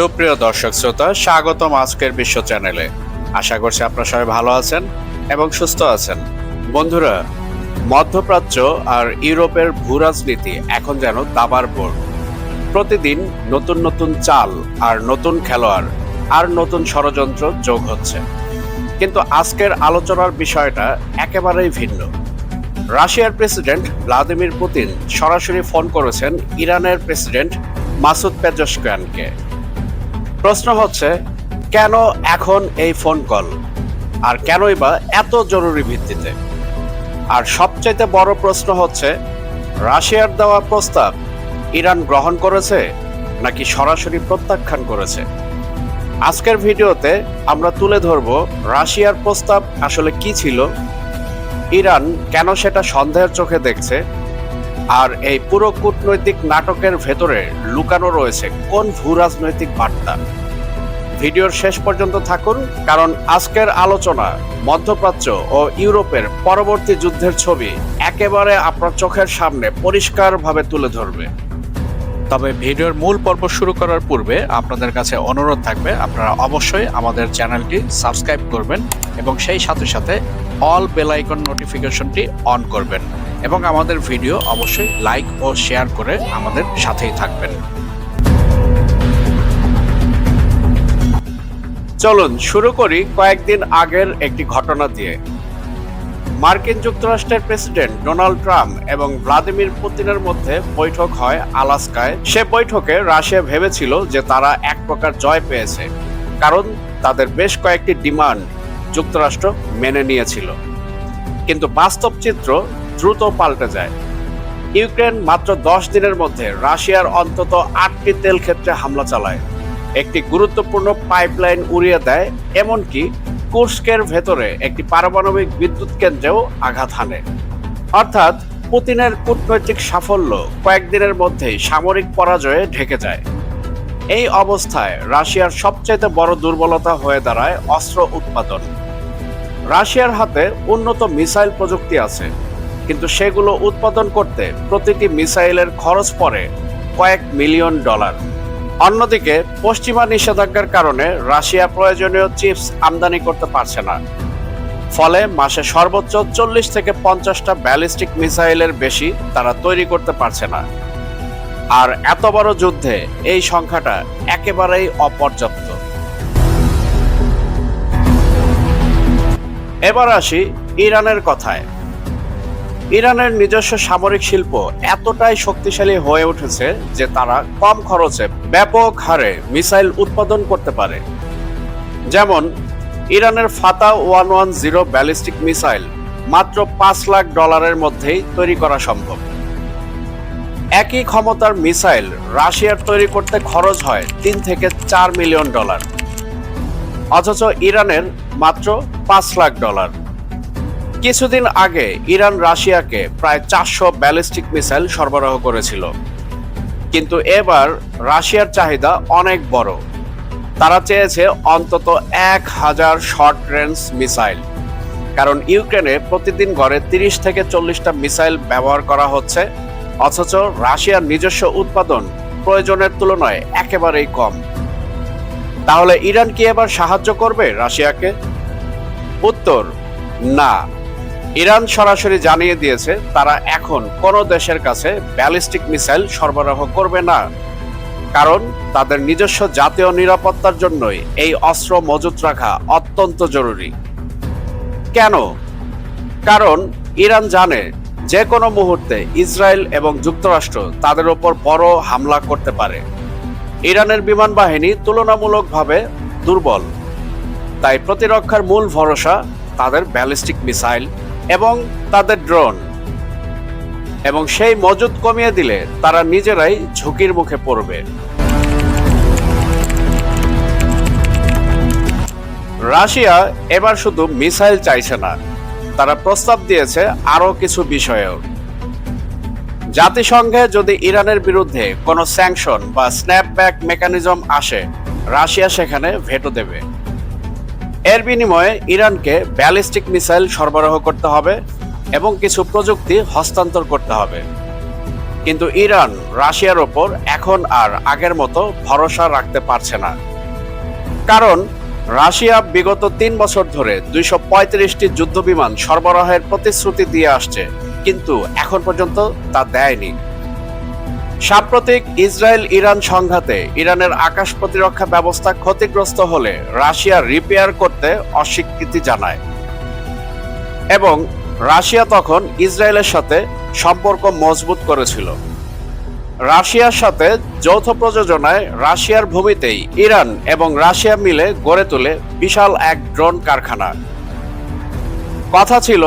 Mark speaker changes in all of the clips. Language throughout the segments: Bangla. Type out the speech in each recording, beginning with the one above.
Speaker 1: সুপ্রিয় দর্শক শ্রোতা, স্বাগতম আজকের বিশ্ব চ্যানেলে। আশা করছি আপনারা সবাই ভালো আছেন এবং সুস্থ আছেন। বন্ধুরা, মধ্যপ্রাচ্য আর ইউরোপের ভূরাজনীতি এখন যেন দাবার বোর্ড। প্রতিদিন নতুন নতুন চাল আর নতুন খেলোয়াড় আর নতুন ষড়যন্ত্র যোগ হচ্ছে। কিন্তু আজকের আলোচনার বিষয়টা একেবারেই ভিন্ন। রাশিয়ার প্রেসিডেন্ট ভ্লাদিমির পুতিন সরাসরি ফোন করেছেন ইরানের প্রেসিডেন্ট মাসুদ পেজস্কানকে প্রশ্ন হচ্ছে, কেন এখন এই ফোন কল আর কেনই বা এত জরুরি ভিত্তিতে? আর সবচাইতে বড় প্রশ্ন হচ্ছে, রাশিয়ার দেওয়া প্রস্তাব ইরান গ্রহণ করেছে নাকি সরাসরি প্রত্যাখ্যান করেছে? আজকের ভিডিওতে আমরা তুলে ধরব রাশিয়ার প্রস্তাব আসলে কি ছিল, ইরান কেন সেটা সন্দেহের চোখে দেখছে আর এই পুরো কূটনৈতিক নাটকের ভেতরে লুকানো রয়েছে কোন ভূ রাজনৈতিক বার্তা? ভিডিওর শেষ পর্যন্ত থাকুন, কারণ আজকের আলোচনা মধ্যপ্রাচ্য ও ইউরোপের পরবর্তী যুদ্ধের ছবি একেবারে আপনার চোখের সামনে পরিষ্কারভাবে তুলে ধরবে। তবে ভিডিওর মূল পর্ব শুরু করার পূর্বে আপনাদের কাছে অনুরোধ থাকবে, আপনারা অবশ্যই আমাদের চ্যানেলটি সাবস্ক্রাইব করবেন এবং সেই সাথে সাথে অল বেল আইকন নোটিফিকেশনটি অন করবেন এবং আমাদের ভিডিও অবশ্যই লাইক ও শেয়ার করে আমাদের সাথেই থাকবেন। চলুন, শুরু করি কয়েকদিন আগের একটি ঘটনা দিয়ে। মার্কিন যুক্তরাষ্ট্রের প্রেসিডেন্ট ডোনাল্ড ট্রাম্প এবং ভ্লাদিমির পুতিনের মধ্যে বৈঠক হয় আলাস্কায়। সে বৈঠকে রাশিয়া ভেবেছিল যে তারা এক প্রকার জয় পেয়েছে, কারণ তাদের বেশ কয়েকটি ডিমান্ড যুক্তরাষ্ট্র মেনে নিয়েছিল। কিন্তু বাস্তব চিত্র দ্রুত পাল্টে যায়। ইউক্রেন মাত্র দশ দিনের মধ্যে রাশিয়ার অন্তত আটটি তেল ক্ষেত্রে হামলা চালায়। একটি গুরুত্বপূর্ণ পাইপলাইন উড়িয়ে দেয়, এমনকি কুর্স্কের ভেতরে একটি পারমাণবিক বিদ্যুৎ কেন্দ্রেও আঘাত হানে। অর্থাৎ পুতিনের কূটনৈতিক সাফল্য কয়েকদিনের মধ্যেই সামরিক পরাজয়ে ঢেকে যায়। এই অবস্থায় রাশিয়ার সবচাইতে বড় দুর্বলতা হয়ে দাঁড়ায় অস্ত্র উৎপাদন। রাশিয়ার হাতে উন্নত মিসাইল প্রযুক্তি আছে, কিন্তু সেগুলো উৎপাদন করতে প্রতিটি মিসাইলের খরচ পড়ে কয়েক মিলিয়ন ডলার। অন্যদিকে পশ্চিমা নিষেধাজ্ঞার কারণে রাশিয়া প্রয়োজনীয় চিপস আমদানি করতে পারছে না। ফলে মাসে সর্বোচ্চ চল্লিশ থেকে পঞ্চাশটা ব্যালিস্টিক মিসাইলের বেশি তারা তৈরি করতে পারছে না। আর এত বড় যুদ্ধে এই সংখ্যাটা একেবারেই অপর্যাপ্ত। এবার আসি ইরানের কথায়। ইরানের নিজস্ব সামরিক শিল্প এতটাই শক্তিশালী হয়ে উঠেছে যে তারা কম খরচে ব্যাপক হারে মিসাইল উৎপাদন করতে পারে। যেমন, ইরানের Fattah one one zero ballistic missile মাত্র পাঁচ লাখ ডলারের মধ্যেই তৈরি করা সম্ভব। একই ক্ষমতার মিসাইল রাশিয়ার তৈরি করতে খরচ হয় তিন থেকে চার মিলিয়ন ডলার। অথচ ইরানের মাত্র পাঁচ লাখ ডলার। কিছুদিন আগে ইরান রাশিয়াকে প্রায় চারশো ব্যালিস্টিক মিসাইল সরবরাহ করেছিল। কিন্তু এবার রাশিয়ার চাহিদা অনেক বড়। তারা চেয়েছে অন্তত এক হাজার শর্ট রেঞ্জ মিসাইল। কারণ ইউক্রেনে প্রতিদিন গড়ে তিরিশ থেকে চল্লিশটা মিসাইল ব্যবহার করা হচ্ছে। অথচ রাশিয়ার নিজস্ব উৎপাদন প্রয়োজনের তুলনায় একেবারেই কম। তাহলে ইরান কি এবার সাহায্য করবে রাশিয়াকে? উত্তর, না। ইরান সরাসরি জানিয়ে দিয়েছে, তারা এখন কোনো দেশের কাছে ব্যালিস্টিক মিসাইল সরবরাহ করবে না, কারণ তাদের নিজস্ব জাতীয় নিরাপত্তার জন্যই এই অস্ত্র মজুত রাখা অত্যন্ত জরুরি। কেন? কারণ ইরান জানে যে কোনো মুহূর্তে ইসরায়েল এবং যুক্তরাষ্ট্র তাদের ওপর বড় হামলা করতে পারে। ইরানের বিমান বাহিনী তুলনামূলকভাবে দুর্বল, তাই প্রতিরক্ষার মূল ভরসা তাদের ব্যালিস্টিক মিসাইল। এবং তাদের ড্রোন। এবং সেই মজুদ কমিয়ে দিলে তারা নিজেরাই ঝুঁকির মুখে পড়বে। রাশিয়া এবার শুধু মিসাইল চাইছে না, তারা প্রস্তাব দিয়েছে আরও কিছু বিষয়েও। জাতিসংঘে যদি ইরানের বিরুদ্ধে কোনো স্যাংশন বা স্ন্যাপব্যাক মেকানিজম আসে, রাশিয়া সেখানে ভেটো দেবে। এর বিনিময়ে ইরানকে ব্যালিস্টিক মিসাইল সরবরাহ করতে হবে এবং কিছু প্রযুক্তি হস্তান্তর করতে হবে। কিন্তু ইরান, রাশিয়ার ওপর এখন আর আগের মতো ভরসা রাখতে পারছে না। কারণ, রাশিয়া বিগত তিন বছর ধরে দুইশো পঁয়ত্রিশটি যুদ্ধবিমান সরবরাহের প্রতিশ্রুতি দিয়ে আসছে, কিন্তু এখন পর্যন্ত তা দেয়নি। সাম্প্রতিক ইসরায়েল ইরান সংঘাতে ইরানের আকাশ প্রতিরক্ষা ব্যবস্থা ক্ষতিগ্রস্ত হলে রাশিয়া রিপেয়ার করতে অস্বীকৃতি জানায়। এবং রাশিয়া তখন ইসরায়েলের সাথে সম্পর্ক মজবুত করেছিল। রাশিয়ার সাথে যৌথ প্রযোজনায় রাশিয়ার ভূমিতেই ইরান এবং রাশিয়া মিলে গড়ে তোলে বিশাল এক ড্রোন কারখানা। কথা ছিল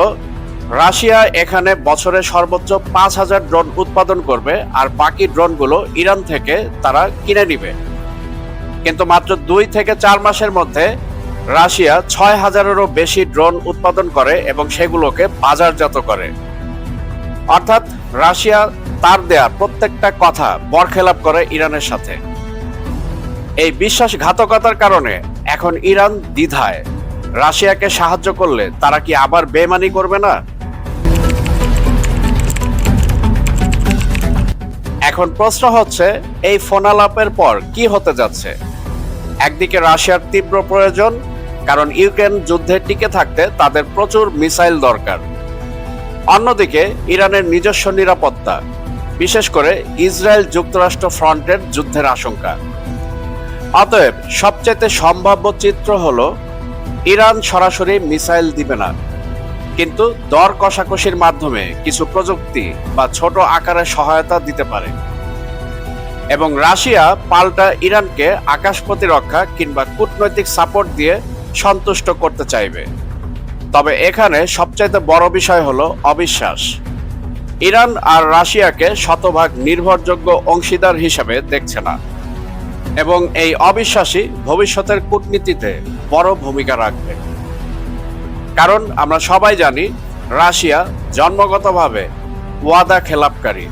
Speaker 1: রাশিয়া এখানে বছরে সর্বোচ্চ পাঁচ হাজার ড্রোন উৎপাদন করবে আর বাকি ড্রোনগুলো ইরান থেকে তারা কিনে নিবে। কিন্তু মাত্র দুই থেকে চার মাসের মধ্যে রাশিয়া ছয় হাজারেরও বেশি ড্রোন উৎপাদন করে এবং সেগুলোকে বাজারজাত করে। অর্থাৎ রাশিয়া তার দেয়া প্রত্যেকটা কথা বরখেলাপ করে ইরানের সাথে। এই বিশ্বাসঘাতকতার কারণে এখন ইরান দ্বিধায়। রাশিয়াকে সাহায্য করলে তারা কি আবার বেমানি করবে না? এখন প্রশ্ন হচ্ছে, এই ফোনালাপের পর কি হতে যাচ্ছে? একদিকে রাশিয়ার তীব্র প্রয়োজন, কারণ ইউক্রেন যুদ্ধে টিকে থাকতে তাদের প্রচুর মিসাইল দরকার। অন্যদিকে, ইরানের নিজস্ব নিরাপত্তা, বিশেষ করে ইসরায়েল যুক্তরাষ্ট্র ফ্রন্টের যুদ্ধের আশঙ্কা। অতএব সবচেয়ে সম্ভাব্য চিত্র হল, ইরান সরাসরি মিসাইল দিবে না। কিন্তু দর কষাকষির মাধ্যমে কিছু প্রযুক্তি বা ছোট আকারে সহায়তা দিতে পারে। এবং রাশিয়া পাল্টা ইরানকে আকাশ প্রতিরক্ষা কিংবা কূটনৈতিক সাপোর্ট দিয়ে সন্তুষ্ট করতে চাইবে। তবে এখানে সবচাইতে বড় বিষয় হলো অবিশ্বাস। ইরান আর রাশিয়াকে শতভাগ নির্ভরযোগ্য অংশীদার হিসেবে দেখছে না। এবং এই অবিশ্বাসী ভবিষ্যতের কূটনীতিতে বড় ভূমিকা রাখবে। কারণ আমরা সবাই জানি রাশিয়া জন্মগতভাবে ওয়াদা খেলাপকারী।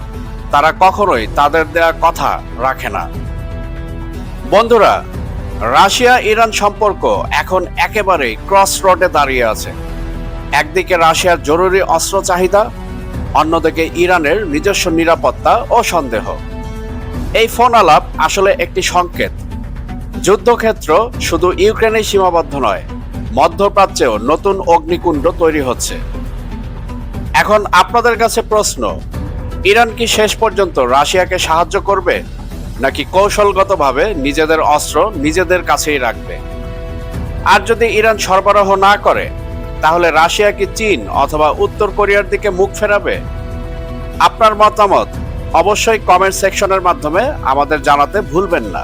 Speaker 1: তারা কখনোই তাদের দেয়া কথা রাখে না। বন্ধুরা রাশিয়া ইরান সম্পর্ক এখন একেবারেই ক্রস রোডে দাঁড়িয়ে আছে। একদিকে রাশিয়ার জরুরি অস্ত্র চাহিদা, অন্যদিকে ইরানের নিজস্ব নিরাপত্তা ও সন্দেহ। এই ফোন আলাপ আসলে একটি সংকেত। যুদ্ধক্ষেত্র শুধু ইউক্রেনে সীমাবদ্ধ নয় মধ্যপ্রাচ্যেও নতুন অগ্নিকুণ্ড তৈরি হচ্ছে। এখন আপনাদের কাছে প্রশ্ন, ইরান কি শেষ পর্যন্ত রাশিয়াকে সাহায্য করবে, নাকি কৌশলগতভাবে নিজেদের অস্ত্র নিজেদের কাছেই রাখবে? আর যদি ইরান সরবরাহ না করে, তাহলে রাশিয়া কি চীন অথবা উত্তর কোরিয়ার দিকে মুখ ফেরাবে? আপনার মতামত অবশ্যই কমেন্ট সেকশনের মাধ্যমে আমাদের জানাতে ভুলবেন না।